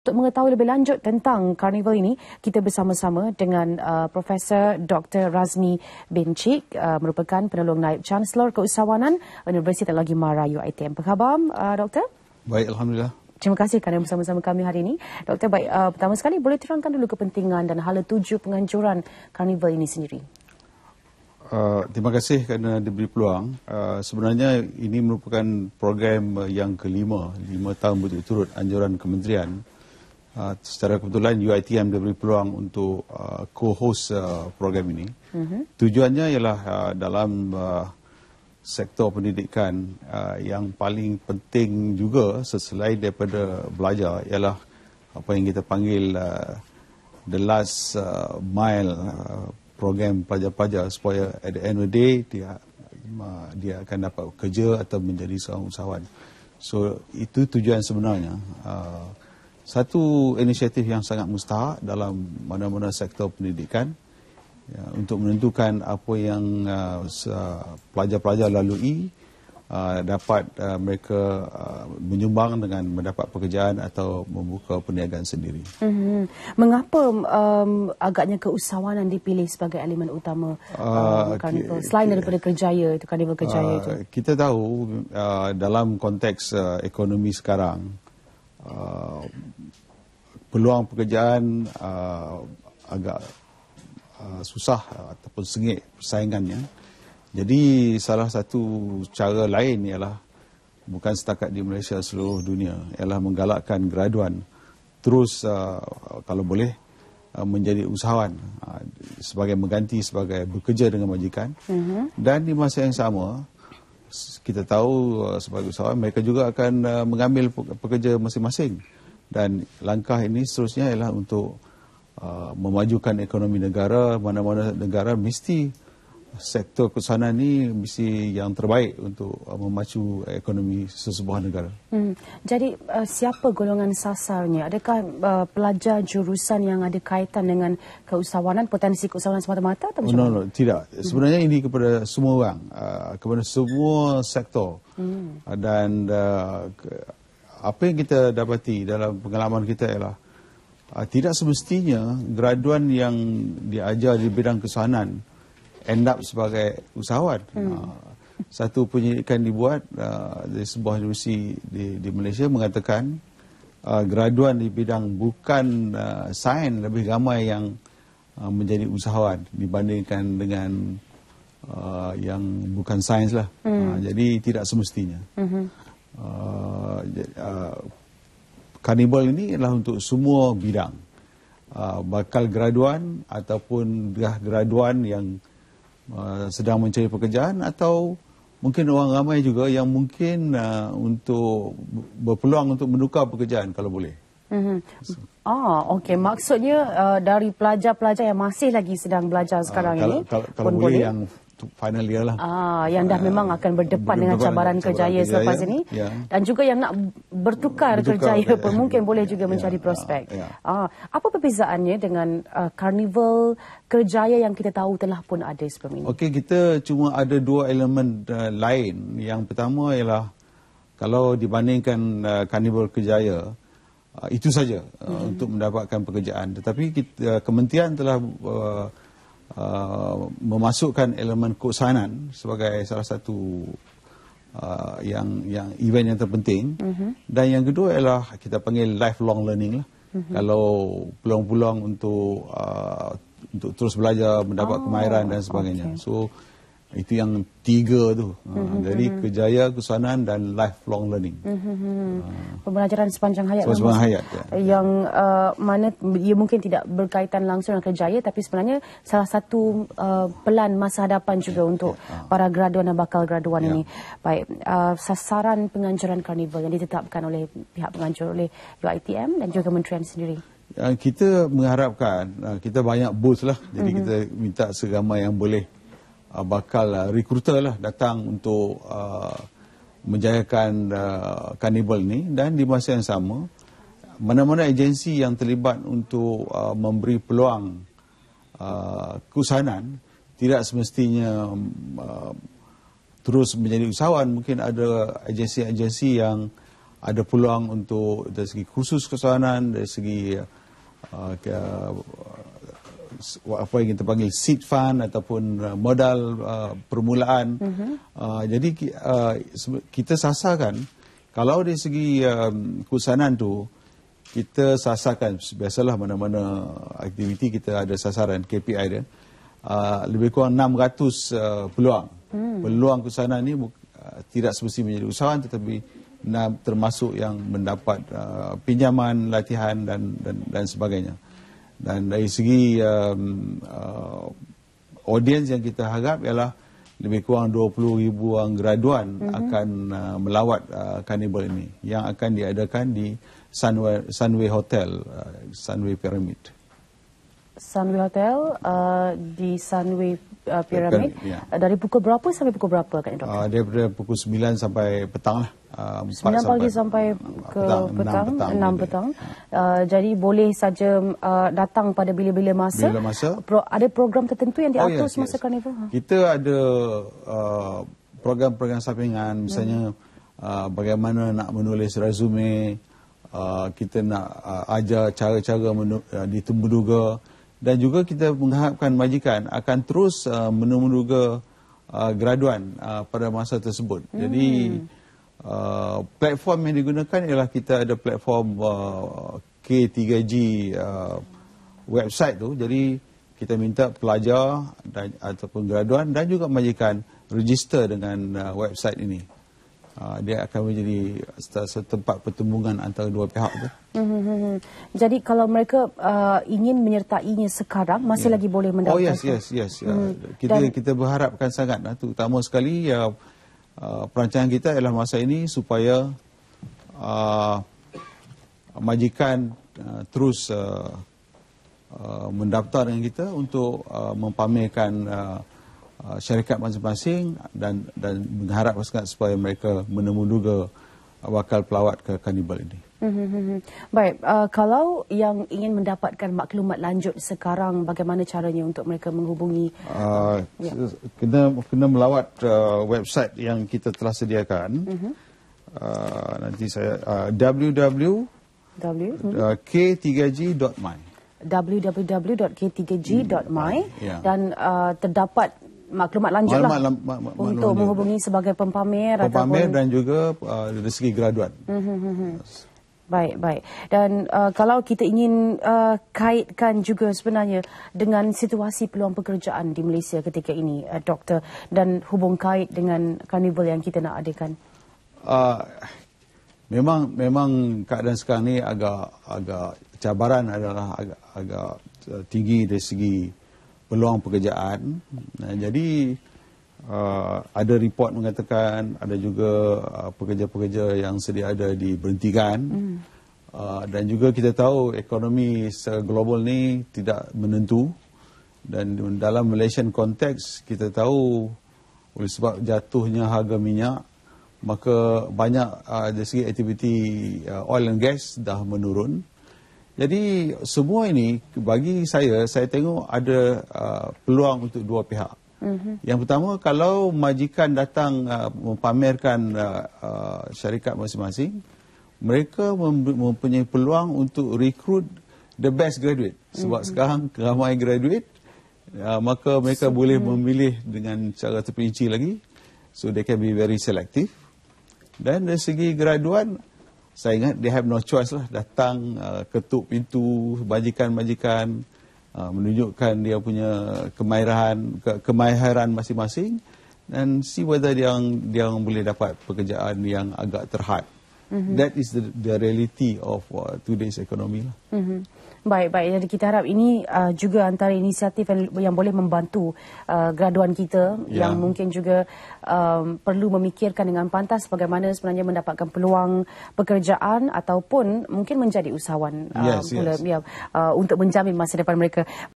Untuk mengetahui lebih lanjut tentang karnival ini, kita bersama-sama dengan uh, Profesor Dr. Razmi bin Cik, uh, merupakan penolong naib Chancellor Keusahawanan Universiti Teknologi Mara UiTM. Apa khabar, uh, Doktor? Baik, Alhamdulillah. Terima kasih kerana bersama-sama kami hari ini. Doktor, baik, uh, pertama sekali boleh terangkan dulu kepentingan dan hala tuju penganjuran karnival ini sendiri. Uh, terima kasih kerana diberi peluang. Uh, sebenarnya ini merupakan program yang kelima, lima tahun berturut-turut anjuran kementerian Uh, secara kebetulan UiTM diberi peluang untuk uh, co-host uh, program ini. Uh-huh. Tujuannya ialah uh, dalam uh, sektor pendidikan uh, yang paling penting juga selain daripada belajar ialah apa yang kita panggil uh, the last uh, mile uh, program pelajar-pelajar supaya at the end of the day dia uh, dia akan dapat kerja atau menjadi seorang usahawan. So itu tujuan sebenarnya. Uh, satu inisiatif yang sangat mustahak dalam mana-mana sektor pendidikan ya, untuk menentukan apa yang uh, pelajar-pelajar lalui uh, dapat uh, mereka uh, menyumbang dengan mendapat pekerjaan atau membuka perniagaan sendiri. Mm-hmm. Mengapa um, agaknya keusahawanan dipilih sebagai elemen utama uh, karnival uh, selain daripada kerjaya itu karnival kerjaya uh, itu? Kita tahu uh, dalam konteks uh, ekonomi sekarang Uh, peluang pekerjaan uh, agak uh, susah ataupun sengit persaingannya. Jadi salah satu cara lain ialah bukan setakat di Malaysia seluruh dunia ialah menggalakkan graduan terus uh, kalau boleh uh, menjadi usahawan uh, sebagai mengganti sebagai bekerja dengan majikan uh-huh. dan di masa yang sama kita tahu uh, sebagai usahawan mereka juga akan uh, mengambil pekerja masing-masing dan langkah ini seterusnya ialah untuk uh, memajukan ekonomi negara mana-mana negara mesti sektor kesanan ini mesti yang terbaik untuk uh, memacu ekonomi sesebuah negara. Hmm. Jadi uh, siapa golongan sasarnya? Adakah uh, pelajar jurusan yang ada kaitan dengan keusahawanan, potensi keusahawanan semata-mata atau macam no, no, tidak. Hmm. Sebenarnya ini kepada semua orang, uh, kepada semua sektor. Hmm. Uh, dan uh, apa yang kita dapati dalam pengalaman kita ialah uh, tidak semestinya graduan yang diajar di bidang kesanan end up sebagai usahawan. Hmm. Uh, satu penyelidikan dibuat uh, dari sebuah universiti di, di Malaysia mengatakan uh, graduan di bidang bukan uh, sains lebih ramai yang uh, menjadi usahawan dibandingkan dengan uh, yang bukan sains lah. Hmm. Uh, jadi tidak semestinya. Hmm. Uh, uh, Carnival ini adalah untuk semua bidang. Uh, bakal graduan ataupun dah graduan yang Uh, sedang mencari pekerjaan atau mungkin orang ramai juga yang mungkin uh, untuk berpeluang untuk menukar pekerjaan kalau boleh. Mm-hmm. Ah, okey. Maksudnya uh, dari pelajar-pelajar yang masih lagi sedang belajar sekarang uh, kalau, ini kalau, kalau boleh, boleh yang final year lah. Ah, yang dah uh, memang akan berdepan dengan cabaran kerjaya selepas ini. Ya. Dan juga yang nak bertukar, bertukar kerjaya pun mungkin boleh juga ya, mencari prospek. Ya, ya. Ah, apa perbezaannya dengan uh, karnival kerjaya yang kita tahu telah pun ada sebelum ini? Okey, kita cuma ada dua elemen uh, lain. Yang pertama ialah kalau dibandingkan uh, karnival kerjaya, uh, itu saja uh, hmm. untuk mendapatkan pekerjaan. Tetapi kita, uh, kementerian telah uh, Uh, memasukkan elemen keusahanan sebagai salah satu uh, yang yang event yang terpenting uh-huh. dan yang kedua ialah kita panggil lifelong learning lah uh-huh. kalau peluang-peluang untuk uh, untuk terus belajar mendapat oh, kemahiran dan sebagainya okay. so itu yang tiga tu. Mm-hmm. Jadi mhm. kejaya, kesanan dan lifelong learning. Mm-hmm. Pembelajaran sepanjang hayat. Sepanjang hayat. Ya. Yang uh, mana ia mungkin tidak berkaitan langsung dengan kejaya tapi sebenarnya salah satu uh, pelan masa hadapan juga ya, untuk ya. para graduan dan bakal graduan ya. ini. Baik, uh, sasaran penganjuran karnival yang ditetapkan oleh pihak penganjur oleh UiTM dan juga kementerian sendiri. Uh, kita mengharapkan, kita banyak booth lah. Jadi mm-hmm. kita minta seramai yang boleh uh, bakal uh, recruiter lah datang untuk uh, menjayakan uh, karnival ni. Dan di masa yang sama mana-mana agensi yang terlibat untuk uh, memberi peluang uh, keusahanan tidak semestinya uh, terus menjadi usahawan. Mungkin ada agensi-agensi yang ada peluang untuk dari segi kursus kesusanan, dari segi uh, ke, apa yang kita panggil seed fund ataupun uh, modal uh, permulaan. Mm-hmm. Uh, jadi uh, kita sasarkan kalau dari segi um, kusanan tu kita sasarkan biasalah mana-mana aktiviti kita ada sasaran KPI dia uh, lebih kurang 600 uh, peluang. Mm. Peluang kusanan ni uh, tidak semestinya menjadi usahawan tetapi termasuk yang mendapat uh, pinjaman latihan dan dan dan sebagainya. Dan dari segi um, uh, audiens yang kita harap ialah lebih kurang 20 ribu orang graduan mm-hmm. akan uh, melawat uh, carnival ini yang akan diadakan di Sunway, Sunway Hotel, uh, Sunway Pyramid. Sunway Hotel uh, di Sunway uh, Pyramid. Ya. Dari pukul berapa sampai pukul berapa kan doktor? Uh, daripada pukul 9 sampai petang lah. Uh, 9 pagi sampai, ke petang, petang 6 petang, 6 petang. Uh, jadi boleh saja uh, datang pada bila-bila masa. Bila masa. Pro, ada program tertentu yang diatur oh, yes, semasa yes. karnival? Ha? Kita ada uh, program-program sampingan misalnya hmm. uh, bagaimana nak menulis resume, uh, kita nak uh, ajar cara-cara menu, uh, ditembuduga dan juga kita mengharapkan majikan akan terus uh, menemuduga uh, graduan uh, pada masa tersebut. Hmm. Jadi Uh, platform yang digunakan ialah kita ada platform uh, K3G uh, website tu. Jadi kita minta pelajar dan ataupun graduan dan juga majikan register dengan uh, website ini. Uh, dia akan menjadi tempat pertembungan antara dua pihak tu. Mm-hmm. Jadi kalau mereka uh, ingin menyertainya sekarang masih yeah. lagi boleh mendapatkan. Oh yes yes yes. Mm. kita dan kita berharapkan sangat uh, terutama sekali uh, Uh, perancangan kita ialah masa ini supaya uh, majikan uh, terus uh, uh, mendaftar dengan kita untuk uh, mempamerkan uh, uh, syarikat masing-masing dan dan mengharap sangat supaya mereka menemuduga bakal pelawat ke kanibal ini. Mm-hmm. Baik, uh, kalau yang ingin mendapatkan maklumat lanjut sekarang, bagaimana caranya untuk mereka menghubungi? Uh, ya. Kena kena melawat uh, website yang kita telah sediakan. Mm-hmm. Uh, nanti saya uh, www.k3g.my www.k3g.my yeah. dan uh, terdapat maklumat lanjut lah untuk menghubungi sebagai pempamer, pempamer ataupun dan juga uh, dari segi graduan. Mm-hmm. Baik, baik. Dan uh, kalau kita ingin uh, kaitkan juga sebenarnya dengan situasi peluang pekerjaan di Malaysia ketika ini, uh, Doktor, dan hubung kait dengan karnival yang kita nak adakan. Uh, memang memang keadaan sekarang ni agak agak cabaran adalah agak agak uh, tinggi dari segi peluang pekerjaan. Nah, jadi uh, ada report mengatakan ada juga uh, pekerja-pekerja yang sedia ada diberhentikan mm. uh, dan juga kita tahu ekonomi global ni tidak menentu dan dalam Malaysian konteks kita tahu oleh sebab jatuhnya harga minyak maka banyak uh, dari segi aktiviti uh, oil and gas dah menurun jadi semua ini bagi saya saya tengok ada uh, peluang untuk dua pihak Mm-hmm. Yang pertama, kalau majikan datang uh, mempamerkan uh, uh, syarikat masing-masing, mereka mempunyai peluang untuk recruit the best graduate. Sebab mm-hmm. sekarang ramai graduate, uh, maka mereka so, boleh mm. memilih dengan cara terperinci lagi. So they can be very selective. Dan dari segi graduan, saya ingat they have no choice lah. Datang, uh, ketuk pintu, majikan-majikan, Uh, menunjukkan dia punya kemahiran ke, kemahiran masing-masing dan see whether dia yang dia boleh dapat pekerjaan yang agak terhad. Mm-hmm. That is the, the reality of uh, today's economy lah. Mm-hmm. Baik, baik. Jadi kita harap ini uh, juga antara inisiatif yang, yang boleh membantu uh, graduan kita ya. yang mungkin juga um, perlu memikirkan dengan pantas bagaimana sebenarnya mendapatkan peluang pekerjaan ataupun mungkin menjadi usahawan uh, yes, pula, yes. Ya, uh, untuk menjamin masa depan mereka.